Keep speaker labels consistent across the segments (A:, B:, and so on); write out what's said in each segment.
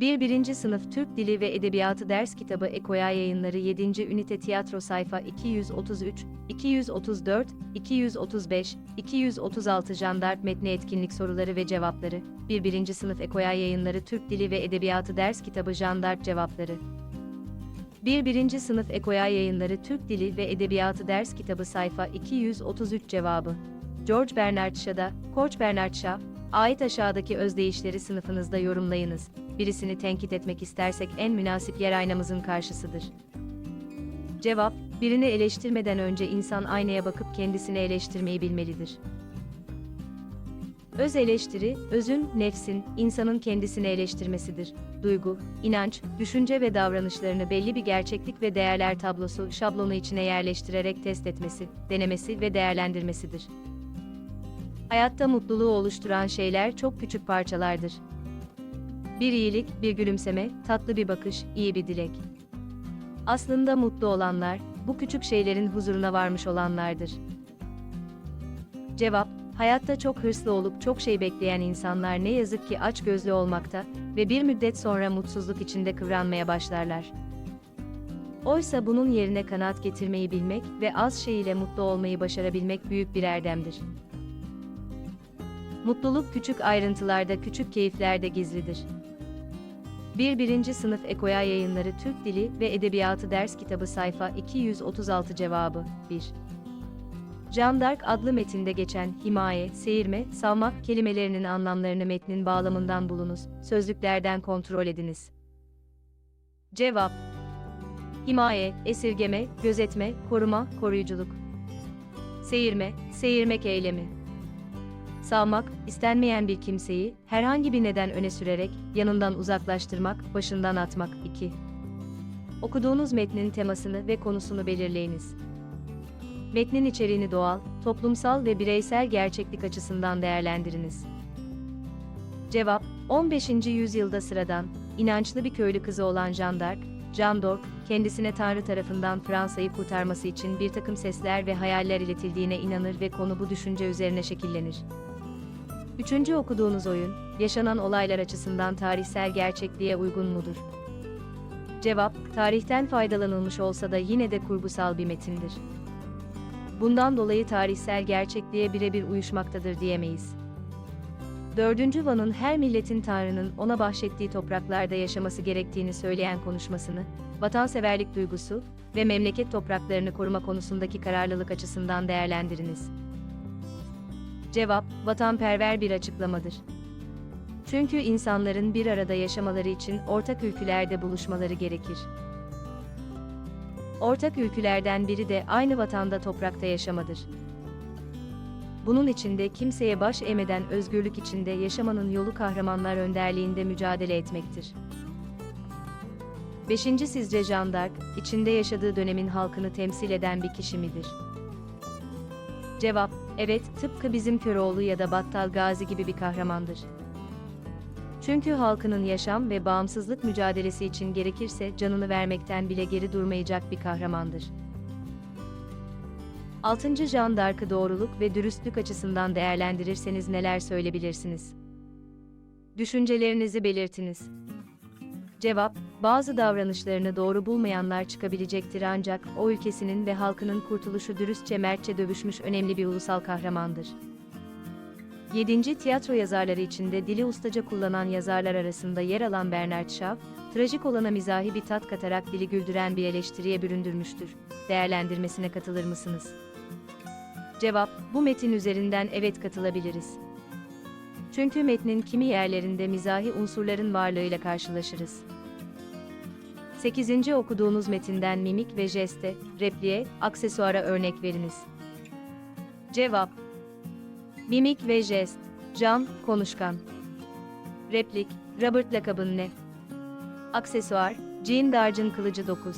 A: 1. 1. Sınıf Türk Dili ve Edebiyatı Ders Kitabı Ekoya Yayınları 7. Ünite Tiyatro Sayfa 233, 234, 235, 236 Jandark Metni Etkinlik Soruları ve Cevapları 1. 1. Sınıf Ekoya Yayınları Türk Dili ve Edebiyatı Ders Kitabı Jandark Cevapları 1. 1. Sınıf Ekoya Yayınları Türk Dili ve Edebiyatı Ders Kitabı Sayfa 233 Cevabı George Bernard Shaw'da, Koç Bernard Shaw, ait aşağıdaki özdeyişleri sınıfınızda yorumlayınız. Birisini tenkit etmek istersek en münasip yer aynamızın karşısıdır. Cevap, birini eleştirmeden önce insan aynaya bakıp kendisini eleştirmeyi bilmelidir. Öz eleştiri, özün, nefsin, insanın kendisini eleştirmesidir. Duygu, inanç, düşünce ve davranışlarını belli bir gerçeklik ve değerler tablosu, şablonu içine yerleştirerek test etmesi, denemesi ve değerlendirmesidir. Hayatta mutluluğu oluşturan şeyler çok küçük parçalardır. Bir iyilik, bir gülümseme, tatlı bir bakış, iyi bir dilek. Aslında mutlu olanlar, bu küçük şeylerin huzuruna varmış olanlardır. Cevap, hayatta çok hırslı olup çok şey bekleyen insanlar ne yazık ki aç gözlü olmakta ve bir müddet sonra mutsuzluk içinde kıvranmaya başlarlar. Oysa bunun yerine kanaat getirmeyi bilmek ve az şey ile mutlu olmayı başarabilmek büyük bir erdemdir. Mutluluk küçük ayrıntılarda, küçük keyiflerde gizlidir. 1. 1. Sınıf Ekoya Yayınları Türk Dili ve Edebiyatı Ders Kitabı Sayfa 236 Cevabı 1. Jean d'Arc adlı metinde geçen himaye, seyirme, savmak kelimelerinin anlamlarını metnin bağlamından bulunuz, sözlüklerden kontrol ediniz. Cevap Himaye, esirgeme, gözetme, koruma, koruyuculuk. Seyirme, seyirmek eylemi. Savmak, istenmeyen bir kimseyi herhangi bir neden öne sürerek yanından uzaklaştırmak, başından atmak. 2. Okuduğunuz metnin temasını ve konusunu belirleyiniz. Metnin içeriğini doğal, toplumsal ve bireysel gerçeklik açısından değerlendiriniz. Cevap, 15. yüzyılda sıradan, inançlı bir köylü kızı olan Jeanne d'Arc, Jeanne d'Arc, kendisine Tanrı tarafından Fransa'yı kurtarması için bir takım sesler ve hayaller iletildiğine inanır ve konu bu düşünce üzerine şekillenir. Üçüncü okuduğunuz oyun, yaşanan olaylar açısından tarihsel gerçekliğe uygun mudur? Cevap, tarihten faydalanılmış olsa da yine de kurgusal bir metindir. Bundan dolayı tarihsel gerçekliğe birebir uyuşmaktadır diyemeyiz. Dördüncü Van'ın her milletin Tanrı'nın ona bahşettiği topraklarda yaşaması gerektiğini söyleyen konuşmasını, vatanseverlik duygusu ve memleket topraklarını koruma konusundaki kararlılık açısından değerlendiriniz. Cevap, vatanperver bir açıklamadır. Çünkü insanların bir arada yaşamaları için ortak ülkülerde buluşmaları gerekir. Ortak ülkülerden biri de aynı vatanda toprakta yaşamadır. Bunun içinde kimseye baş eğmeden özgürlük içinde yaşamanın yolu kahramanlar önderliğinde mücadele etmektir. 5. Sizce Jeanne d'Arc, içinde yaşadığı dönemin halkını temsil eden bir kişi midir? Cevap, evet, tıpkı bizim Köroğlu ya da Battal Gazi gibi bir kahramandır. Çünkü halkının yaşam ve bağımsızlık mücadelesi için gerekirse canını vermekten bile geri durmayacak bir kahramandır. 6. Jean d'Arc'ı doğruluk ve dürüstlük açısından değerlendirirseniz neler söyleyebilirsiniz? Düşüncelerinizi belirtiniz. Cevap, bazı davranışlarını doğru bulmayanlar çıkabilecektir ancak o ülkesinin ve halkının kurtuluşu dürüstçe mertçe dövüşmüş önemli bir ulusal kahramandır. 7. Tiyatro yazarları içinde dili ustaca kullanan yazarlar arasında yer alan Bernard Shaw, trajik olana mizahi bir tat katarak dili güldüren bir eleştiriye büründürmüştür. Değerlendirmesine katılır mısınız? Cevap, bu metin üzerinden evet katılabiliriz. Çünkü metnin kimi yerlerinde mizahi unsurların varlığıyla karşılaşırız. 8. okuduğunuz metinden mimik ve jeste, repliğe, aksesuara örnek veriniz. Cevap Mimik ve jest. Can, konuşkan. Replik, Robert lakabın ne? Aksesuar, Jean Darc'ın kılıcı 9.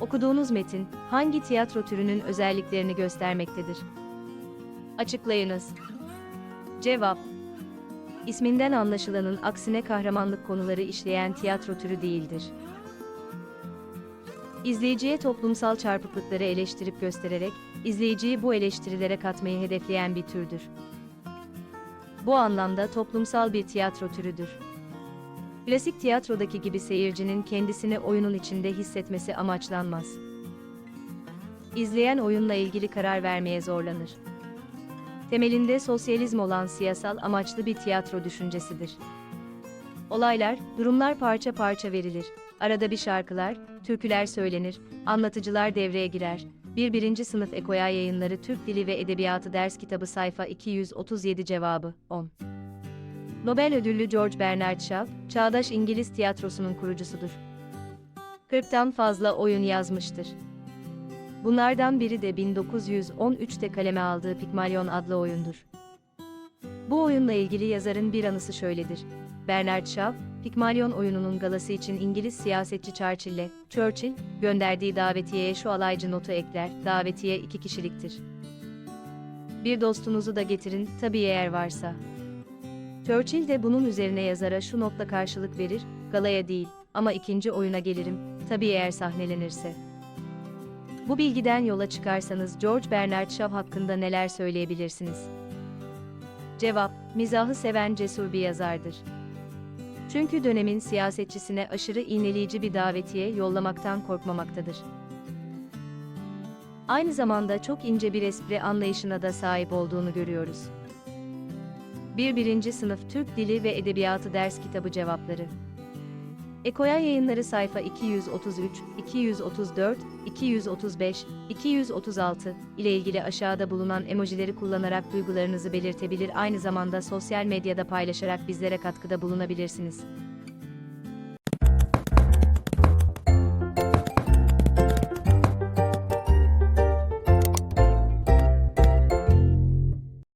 A: Okuduğunuz metin, hangi tiyatro türünün özelliklerini göstermektedir? Açıklayınız. Cevap İsminden anlaşılanın aksine kahramanlık konuları işleyen tiyatro türü değildir. İzleyiciye toplumsal çarpıklıkları eleştirip göstererek, izleyiciyi bu eleştirilere katmayı hedefleyen bir türdür. Bu anlamda toplumsal bir tiyatro türüdür. Klasik tiyatrodaki gibi seyircinin kendisini oyunun içinde hissetmesi amaçlanmaz. İzleyen oyunla ilgili karar vermeye zorlanır. Temelinde sosyalizm olan siyasal amaçlı bir tiyatro düşüncesidir. Olaylar, durumlar parça parça verilir. Arada bir şarkılar, türküler söylenir, anlatıcılar devreye girer. Bir birinci sınıf Ekoya yayınları Türk Dili ve Edebiyatı ders kitabı sayfa 237 cevabı 10. Nobel ödüllü George Bernard Shaw, çağdaş İngiliz tiyatrosunun kurucusudur. 40'tan fazla oyun yazmıştır. Bunlardan biri de 1913'te kaleme aldığı Pigmalion adlı oyundur. Bu oyunla ilgili yazarın bir anısı şöyledir. Bernard Shaw, Pigmalion oyununun galası için İngiliz siyasetçi Churchill'e, Churchill, gönderdiği davetiyeye şu alaycı notu ekler, davetiye iki kişiliktir. Bir dostunuzu da getirin, tabii eğer varsa. Churchill de bunun üzerine yazara şu notla karşılık verir, galaya değil, ama ikinci oyuna gelirim, tabii eğer sahnelenirse. Bu bilgiden yola çıkarsanız George Bernard Shaw hakkında neler söyleyebilirsiniz? Cevap, mizahı seven cesur bir yazardır. Çünkü dönemin siyasetçisine aşırı iğneleyici bir davetiye yollamaktan korkmamaktadır. Aynı zamanda çok ince bir espri anlayışına da sahip olduğunu görüyoruz. Bir birinci sınıf Türk Dili ve Edebiyatı ders kitabı cevapları. Ekoya yayınları sayfa 233, 234, 235, 236 ile ilgili aşağıda bulunan emojileri kullanarak duygularınızı belirtebilir aynı zamanda sosyal medyada paylaşarak bizlere katkıda bulunabilirsiniz.